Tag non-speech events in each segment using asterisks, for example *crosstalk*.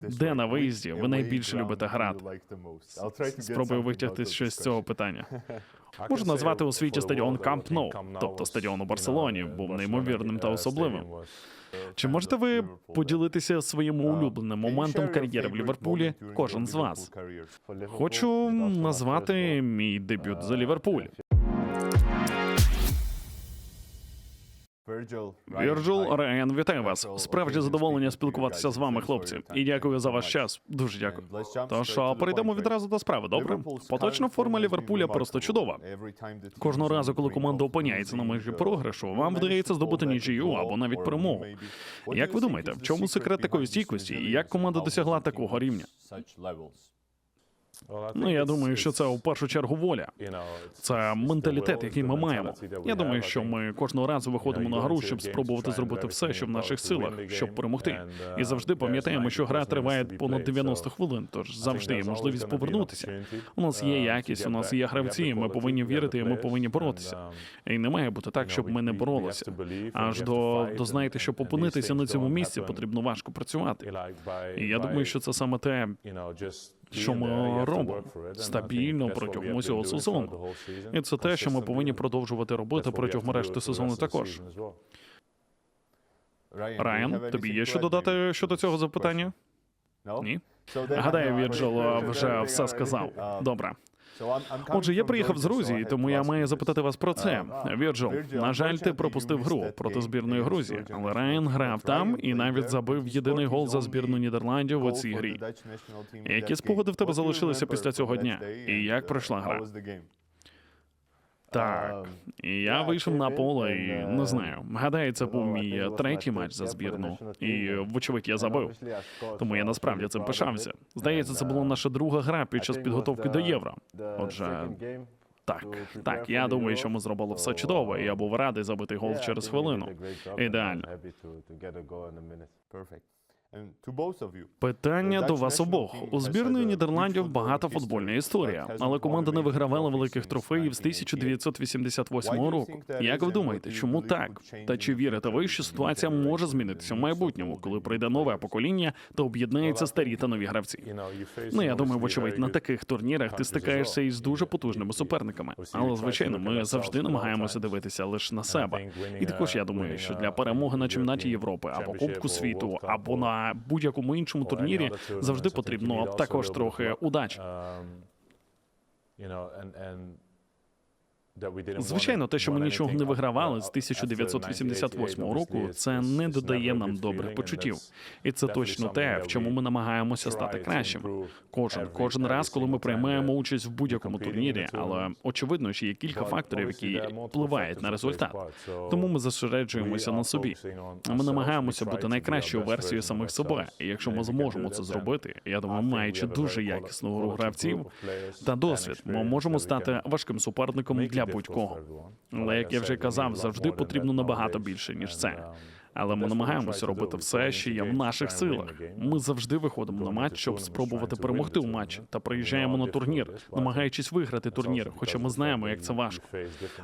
Де на виїзді ви найбільше любите грати? Спробую витягти щось з цього питання. *laughs* Можу назвати у світі стадіон Камп Ноу, тобто стадіон у Барселоні, був неймовірним та особливим. Чи можете ви поділитися своїм улюбленим моментом кар'єри в Ліверпулі? Кожен з вас. Хочу назвати мій дебют за Ліверпуль. Вірджул Райан, вітаю вас. Справді задоволення спілкуватися з вами, хлопці. І дякую за ваш час. Дуже дякую. Тож перейдемо відразу до справи. Добре, поточна форма Ліверпуля просто чудова. Кожного разу, коли команда опиняється на межі програшу, вам вдається здобути нічию або навіть перемогу. Як ви думаєте, в чому секрет такої стійкості і як команда досягла такого рівня? Ну я думаю, що це у першу чергу воля. Це менталітет, який ми маємо. Я думаю, що ми кожного разу виходимо на гру, щоб спробувати зробити все, що в наших силах, щоб перемогти. І завжди пам'ятаємо, що гра триває понад 90 хвилин, тож завжди є можливість повернутися. У нас є якість, у нас є гравці. Ми повинні вірити, і ми повинні боротися. І не має бути так, щоб ми не боролися. Аж до, до знаєте, щоб опинитися на цьому місці, потрібно важко працювати. І я думаю, що це саме те, що ми робимо стабільно протягом усього сезону. І це те, що ми повинні продовжувати робити протягом решти сезону також. Райан, тобі є що додати щодо цього запитання? Ні? Гадаю, Вірджил *laughs* вже все сказав. *laughs* Добре. Отже, я приїхав з Грузії, тому я маю запитати вас про це. Вірджил, на жаль, ти пропустив гру проти збірної Грузії, але Райан грав там і навіть забив єдиний гол за збірну Нідерландів у цій грі. Які спогади в тебе залишилися після цього дня? І як пройшла гра? Так, і я вийшов на поле і не знаю. Гадаю, це був мій третій матч за збірну, і вочевидь я забив. Тому я насправді цим пишався. Здається, це була наша друга гра під час підготовки до євро. Отже, так, так, я думаю, що ми зробили все чудово, і я був радий забити гол через хвилину. Ідеально. Питання до вас обох. У збірної Нідерландів багата футбольна історія, але команда не вигравала великих трофеїв з 1988 року. Як ви думаєте, чому так? Та чи вірите ви, що ситуація може змінитися в майбутньому, коли прийде нове покоління та об'єднаються старі та нові гравці? Ну я думаю, вочевидь, на таких турнірах ти стикаєшся із дуже потужними суперниками. Але звичайно, ми завжди намагаємося дивитися лише на себе. І також я думаю, що для перемоги на чемпіонаті Європи або Кубку світу, або на будь-якому іншому турнірі завжди потрібно також трохи удачі. Звичайно, те, що ми нічого не вигравали з 1988 року, це не додає нам добрих почуттів, і це точно те, в чому ми намагаємося стати кращим. Кожен кожен раз, коли ми приймаємо участь в будь-якому турнірі, але очевидно, що є кілька факторів, які впливають на результат. Тому ми зосереджуємося на собі. Ми намагаємося бути найкращою версією самих себе. І якщо ми зможемо це зробити, я думаю, маючи дуже якісну гру гравців та досвід, ми можемо стати важким суперником для будь-кого. Але як я вже казав, завжди потрібно набагато більше ніж це. Але ми намагаємося робити все, що є в наших силах. Ми завжди виходимо на матч, щоб спробувати перемогти у матчі, та приїжджаємо на турнір, намагаючись виграти турнір, хоча ми знаємо, як це важко.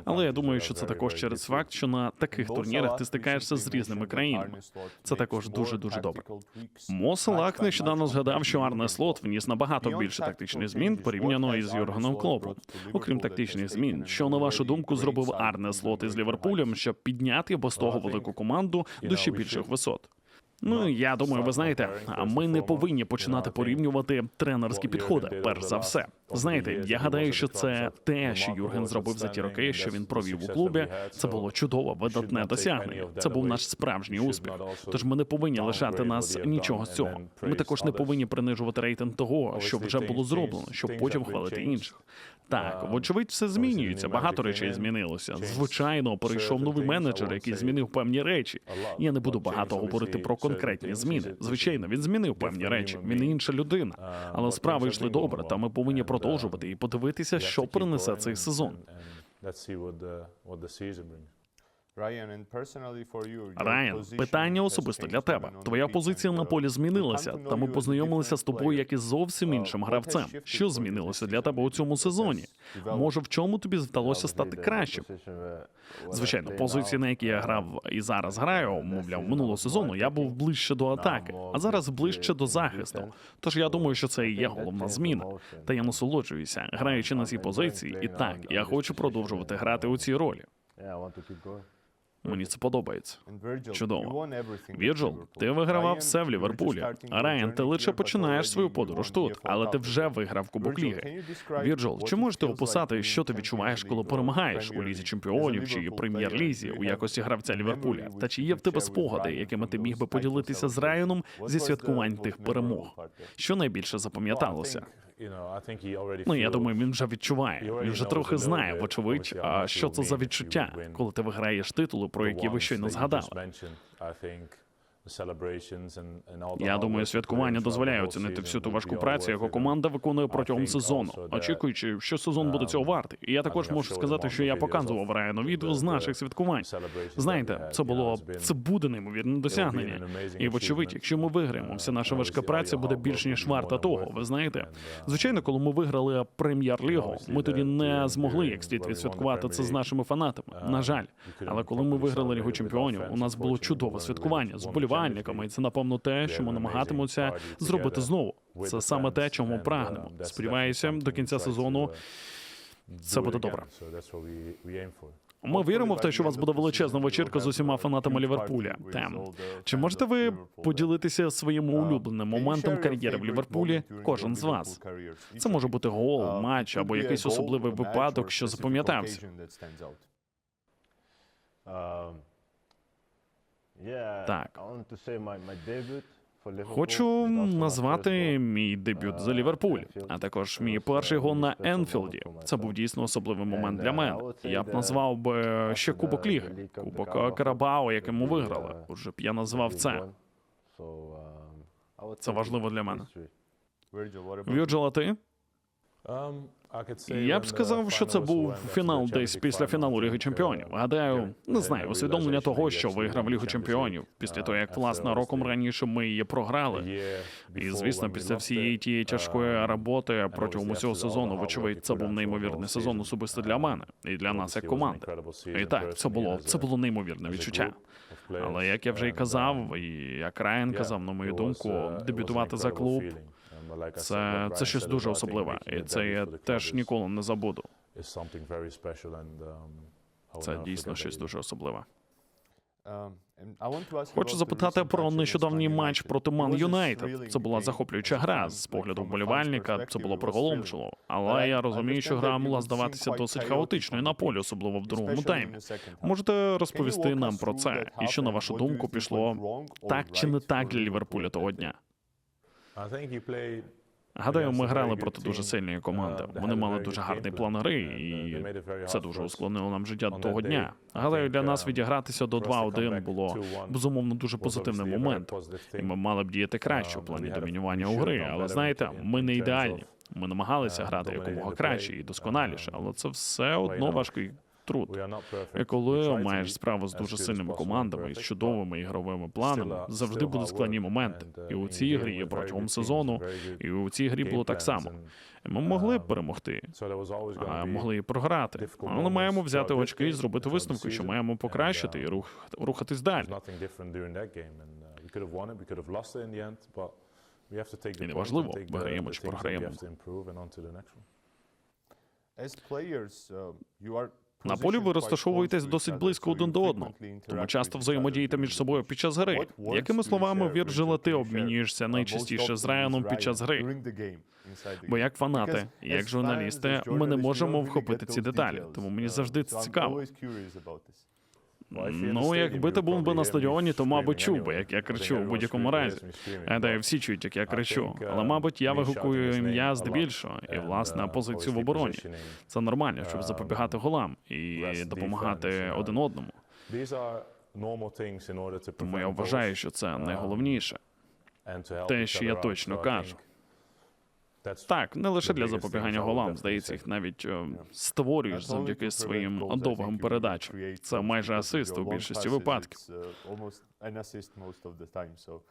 Але я думаю, що це також через факт, що на таких турнірах ти стикаєшся з різними країнами. Це також дуже дуже добре. Моселак нещодавно згадав, що Арне Слот вніс набагато більше тактичних змін порівняно із Юргеном Клопом. Окрім тактичних змін, що на вашу думку зробив Арне Слот із Ліверпулем, щоб підняти без того велику команду до ще більших висот. Ну я думаю, ви знаєте, а ми не повинні починати порівнювати тренерські підходи. Перш за все, знаєте, я гадаю, що це те, що Юрген зробив за ті роки, що він провів у клубі. Це було чудово, видатне досягнення. Це був наш справжній успіх. Тож ми не повинні лишати нас нічого з цього. Ми також не повинні принижувати рейтинг того, що вже було зроблено, щоб потім хвалити інших. Так, вочевидь, все змінюється. Багато речей змінилося. Звичайно, прийшов новий менеджер, який змінив певні речі. Я не буду багато говорити про конкретні зміни. Звичайно, він змінив певні речі. Він інша людина. Але справи йшли добре, та ми повинні продовжувати і подивитися, що принесе цей сезон. Райан, питання особисто для тебе. Твоя позиція на полі змінилася, та ми познайомилися з тобою як із зовсім іншим гравцем. Що змінилося для тебе у цьому сезоні? Може, в чому тобі вдалося стати кращим? Звичайно, позиції, на які я грав і зараз граю, мовляв, минулого сезону я був ближче до атаки, а зараз ближче до захисту. Тож я думаю, що це і є головна зміна. Та я насолоджуюся, граючи на цій позиції, і так я хочу продовжувати грати у цій ролі. Мені це подобається. Чудово. Вірджил, ти вигравав все в Ліверпулі. А Райан, ти лише починаєш свою подорож тут, але ти вже виграв Кубок Ліги. Вірджил, чи можеш ти описати, що ти відчуваєш, коли перемагаєш у лізі чемпіонів чи прем'єр-лізі у якості гравця Ліверпуля? Та чи є в тебе спогади, якими ти міг би поділитися з Райаном зі святкувань тих перемог? Що найбільше запам'яталося? Ну я думаю, він вже відчуває. Він вже трохи знає, вочевидь, а що це за відчуття, коли ти виграєш титули, про які ви щойно згадали. Я думаю, святкування дозволяє оцінити всю ту важку працю, яку команда виконує протягом сезону, очікуючи, що сезон буде цього вартий. І я також можу сказати, що я показував Райану відео з наших святкувань. Знаєте, це було це буде неймовірне досягнення. І вочевидь, якщо ми виграємо, вся наша важка праця буде більш ніж варта того. Ви знаєте, звичайно, коли ми виграли прем'єр-лігу, ми тоді не змогли як слід відсвяткувати це з нашими фанатами. На жаль, але коли ми виграли лігу чемпіонів, у нас було чудове святкування з вболівальниками. І це напевно те, що ми намагатимуться зробити знову. Це саме те, чому прагнемо. Сподіваюся, до кінця сезону це буде добре. Ми віримо в те, що у вас буде величезна вечірка з усіма фанатами Ліверпуля. Тем чи можете ви поділитися своїм улюбленим моментом кар'єри в Ліверпулі? Кожен з вас це може бути гол, матч або якийсь особливий випадок, що запам'ятався. Так. Хочу назвати мій дебют за Ліверпуль, а також мій перший гол на Енфілді. Це був дійсно особливий момент для мене. Я б назвав би ще Кубок Ліги, Кубок Карабао, який ми виграли. Уже б я назвав це. Це важливо для мене. Вірджила, ти? Я б сказав, що це був фінал десь після фіналу Ліги Чемпіонів. Гадаю, не знаю, усвідомлення того, що виграв Лігу Чемпіонів після того, як власне роком раніше ми її програли. І звісно, після всієї тієї тяжкої роботи протягом усього сезону, вочевидь, це був неймовірний сезон особисто для мене і для нас як команди. І так, це було це було неймовірне відчуття. Але як я вже й казав, і як Райан казав, на мою думку, дебютувати за клуб. Це, це щось дуже особливе, і це я теж ніколи не забуду. Це дійсно щось дуже особливе. Хочу запитати про нещодавній матч проти Ман Юнайтед. Це була захоплююча гра з погляду вболівальника. Це було приголомшливо. Але я розумію, що гра могла здаватися досить хаотичною на полі, особливо в другому таймі. Можете розповісти нам про це, і що на вашу думку пішло так чи не так для Ліверпуля того дня? Гадаю, ми грали проти дуже сильної команди. Вони мали дуже гарний план гри, і це дуже ускладнило нам життя до того дня. Гадаю, для нас відігратися до 2-1 було безумовно дуже позитивним моментом. І ми мали б діяти краще в плані домінювання у гри. Але знаєте, ми не ідеальні. Ми намагалися грати якомога краще і досконаліше, але це все одно важкий труд. І коли маєш справу з дуже сильними командами і з чудовими ігровими планами, завжди будуть складні моменти. І у цій грі протягом сезону, і у цій грі було так само. Ми могли б перемогти, а могли і програти. Але маємо взяти очки і зробити висновки, що маємо покращити і рух рухатись далі. І неважливо, виграємо чи програємо. На полі ви розташовуєтесь досить близько один до одного, тому часто взаємодієте між собою під час гри. Якими словами Вірджила ти обмінюєшся найчастіше з Райаном під час гри? Бо як фанати, як журналісти, ми не можемо вхопити ці деталі, тому мені завжди це цікаво. Ну, якби ти був би на стадіоні, то мабуть чув би, як я кричу у будь-якому разі. Гадаю, всі чують, як я кричу. Але, мабуть, я вигукую ім'я здебільшого і власне позицію в обороні. Це нормально, щоб запобігати голам і допомагати один одному. Тому я вважаю, що це найголовніше. Те, що я точно кажу. Так, не лише для запобігання голам, здається, їх навіть е, створюєш завдяки своїм довгим передачам. Це майже асист у більшості випадків.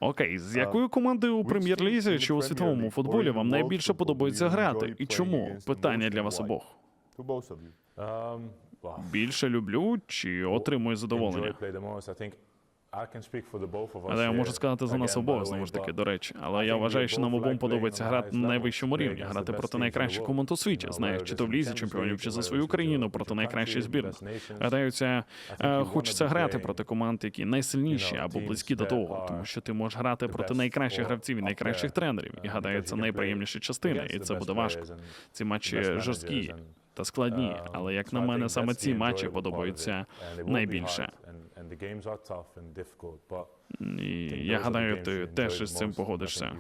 Окей, з якою командою у прем'єр-лізі чи у світовому футболі вам найбільше подобається грати? І чому? Питання для вас обох. Більше люблю чи отримую задоволення? Але я можу сказати за нас обох знову ж таки, до речі. Але я вважаю, що нам обом подобається грати на найвищому рівні, грати проти найкращих команд у світі, знаєш, чи то в лізі чемпіонів, чи за свою країну проти найкращих збірних. Гадаю, це е, хочеться грати проти команд, які найсильніші або близькі до того, тому що ти можеш грати проти найкращих гравців і найкращих тренерів. І гадаю, це найприємніша частина, і це буде важко. Ці матчі жорсткі та складні, але як на мене, саме ці матчі подобаються найбільше. І я гадаю, ти теж із цим погодишся.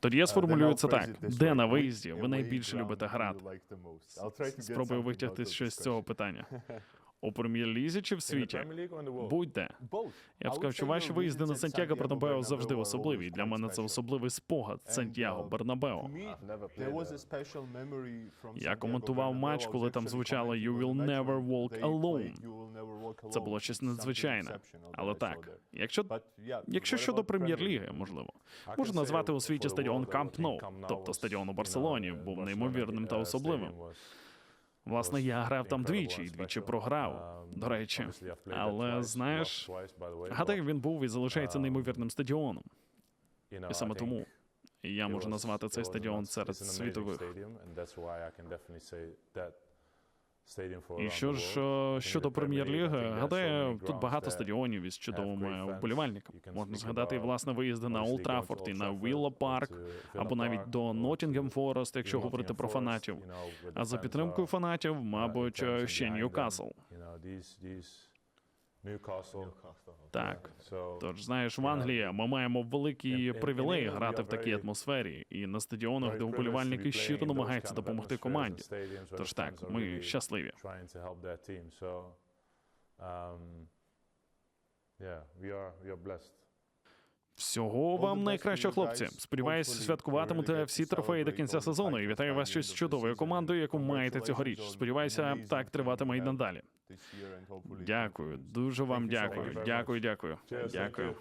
Тоді я сформулюю це так: де на виїзді ви найбільше любите грати? Спробую витягти щось з цього питання. *laughs* У прем'єр-лізі чи в світі? Будь-де. Я б сказав, що ваші виїзди на Сантьяго Бернабео завжди особливі. І Для мене це особливий спогад Сантьяго Бернабео. Я коментував матч, коли там звучало «You will never walk alone». Це було щось надзвичайне. Але так, якщо якщо щодо прем'єр-ліги, можливо, можу назвати у світі стадіон Камп Ноу, тобто стадіон у Барселоні, був неймовірним та особливим. Власне, я грав там двічі і двічі програв. До речі, але знаєш, гадаю, він був і залишається неймовірним стадіоном. І саме тому я можу назвати цей стадіон серед світових. І що ж е, щодо прем'єр-ліги, гадаю, тут багато стадіонів із чудовими вболівальниками. Можна згадати і власне виїзди на Олд Траффорд і на Вілла Парк, або навіть до Ноттінгем Форест, якщо говорити про фанатів. А за підтримкою фанатів, мабуть, е, ще Ньюкасл. Так. Тож знаєш, в Англії ми маємо великий привілей грати в такій атмосфері, і на стадіонах, де вболівальники щиро намагаються допомогти команді. Тож так, ми щасливі. Всього вам найкращого, хлопці. Сподіваюсь, святкуватимете всі трофеї до кінця сезону. І вітаю вас щось чудовою командою, яку маєте цьогоріч. Сподіваюся, так триватиме і надалі. Дякую, дуже вам дякую. Дякую, дякую. Дякую.